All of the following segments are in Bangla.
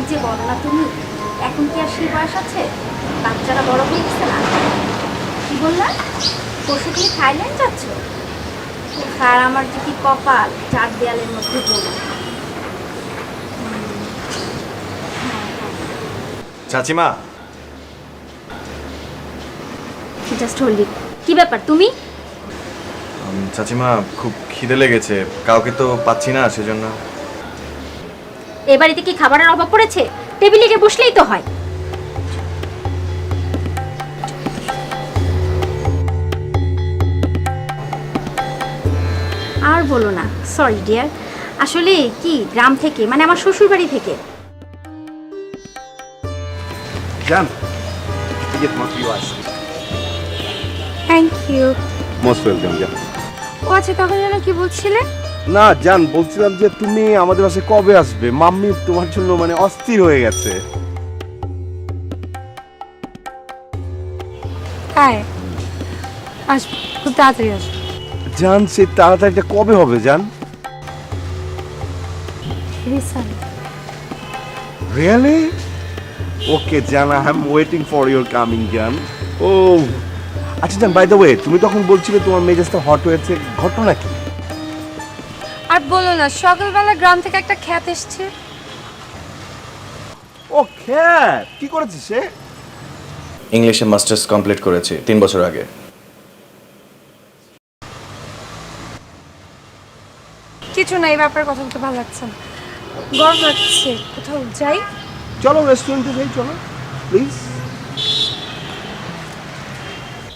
কি যে বলো না তুমি? এখন কি আর সেই বয়স আছে? বাচ্চারা বড় হয়ে গেছে না? কি বললাম পরশু তুমি থাইল্যান্ড যাচ্ছ? আর আমার যে কি কপাল চার দেয়ালের মধ্যে বলি চাচিমা। জাস্ট হোল্ড কি ব্যাপার তুমি? চাচিমা খুব খিদে লেগেছে। কাউকে তো পাচ্ছি না সেজন্য। এ বাড়িতে কি খাবারের অভাব পড়েছে। টেবিলে গিয়ে বসলেই তো হয়। আর বলো না সরি ডিয়ার আসলে কি গ্রাম থেকে মানে আমার শ্বশুর বাড়ি থেকে? জান এই যে তোমার প্রিয় ice cream thank you most welcome জান। ও আচ্ছা তখন যেন কি বলছিলে? না জান বলছিলাম যে তুমি আমাদের বাসায় কবে আসবে? মাম্মি তোমার জন্য মানে অস্থির হয়ে গেছে। হ্যাঁ আসব খুব তাড়াতাড়ি আসব। জান সে তাড়াতাড়িটা কবে হবে জান? রিয়েলি ওকে জান I am waiting for your coming জান। ও আচ্ছা জান বাই দ্য ওয়ে তুমি তখন বলছিলে তোমার মেজাজটা হট হয়েছে ঘটনা কি? আর বলো না সকালবেলা গ্রাম থেকে একটা খ্যাত এসছে। ও খ্যাত? কি করেছে সে? ইংলিশে মাস্টার্স কমপ্লিট করেছি তিন বছর আগে। কিছু না এই ব্যাপারে কথা বলতে ভালো লাগছে না। গরম লাগছে কোথাও যাই। চলো রেস্টুরেন্টে যাই চলো প্লিজ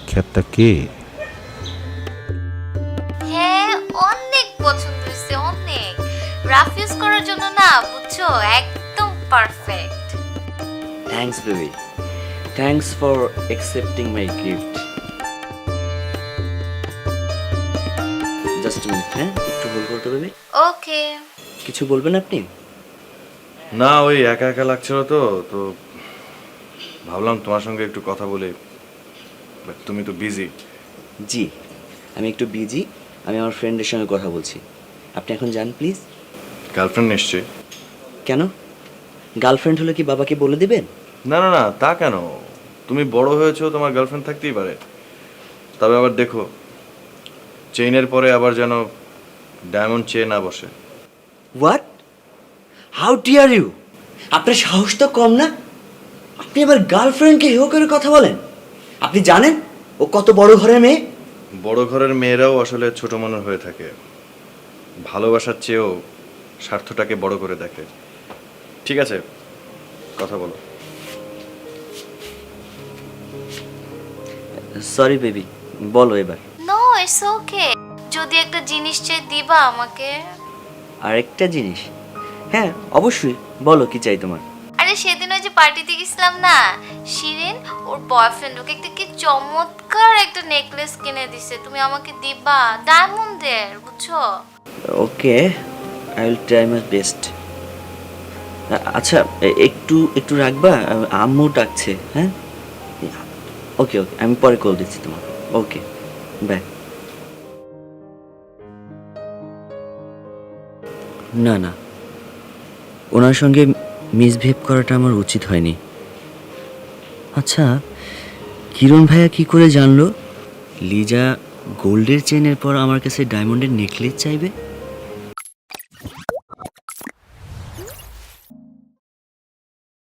খ্যাতটা কে? রাফ ইউজ করার জন্য না বুঝছ? একদম perfect Thanks, baby. Thanks for accepting my gift. Just minute হ্যাঁ? একটু হোল্ড করতে বেবি ওকে কিছু বলবেন আপনি? না ওই একা একা লাগছিল তো তো ভাবলাম তোমার সঙ্গে একটু কথা বলে। বাট তুমি তো বিজি জি আমি একটু বিজি আমি আমার ফ্রেন্ডের সঙ্গে কথা বলছি। আপনি এখন যান প্লিজ গার্লফ্রেন্ড নিশ্চয়ই। কেন? গার্লফ্রেন্ড হলে কি বাবাকে বলে দেবেন? না না না তা কেন? তুমি বড় হয়েছো তোমার গার্লফ্রেন্ড থাকতেই পারে। তবে আবার দেখো চেইনের পরে আবার যেন ডায়মন্ড চেয়ে না বসে। হোয়াট হাউ ডিয়ার ইউ আপনার সাহস তো কম না? আপনি আবার গার্লফ্রেন্ডকে হেও করে কথা বলেন। আপনি জানেন ও কত বড় ঘরের মেয়ে? বড় ঘরের মেয়েরাও আসলে ছোট মনের হয়ে থাকে। ভালোবাসার চেয়েও স্বার্থটাকে বড় করে দেখে। ঠিক আছে কথা বলো। সরি বেবি বলো এবার। নো ইটস ওকে যদি একটা জিনিস চাই দিবা আমাকে। আরেকটা জিনিস? হ্যাঁ অবশ্যই বলো কি চাই তোমার। আরে সেদিন ওই যে পার্টিতে গেছিলাম না শিরিন ওর বয়ফ্রেন্ড ওকে একটা কি চমৎকার একটা নেকলেস কিনে দিছে। তুমি আমাকে দিবা ডায়মন্ডের বুঝছ? Okay I will try my best আচ্ছা একটু একটু রাখবা আম্মু ডাকছে হ্যাঁ? ওকে ওকে আমি পরে কল দিচ্ছি তোমাকে। ওকে বাই না না, ওনার সঙ্গে মিসবিহেভ করাটা আমার উচিত হয়নি। আচ্ছা কিরণ ভাইয়া কি করে জানলো? লিজা গোল্ডের চেনের পর আমার কাছে ডায়মন্ডের নেকলেস চাইবে?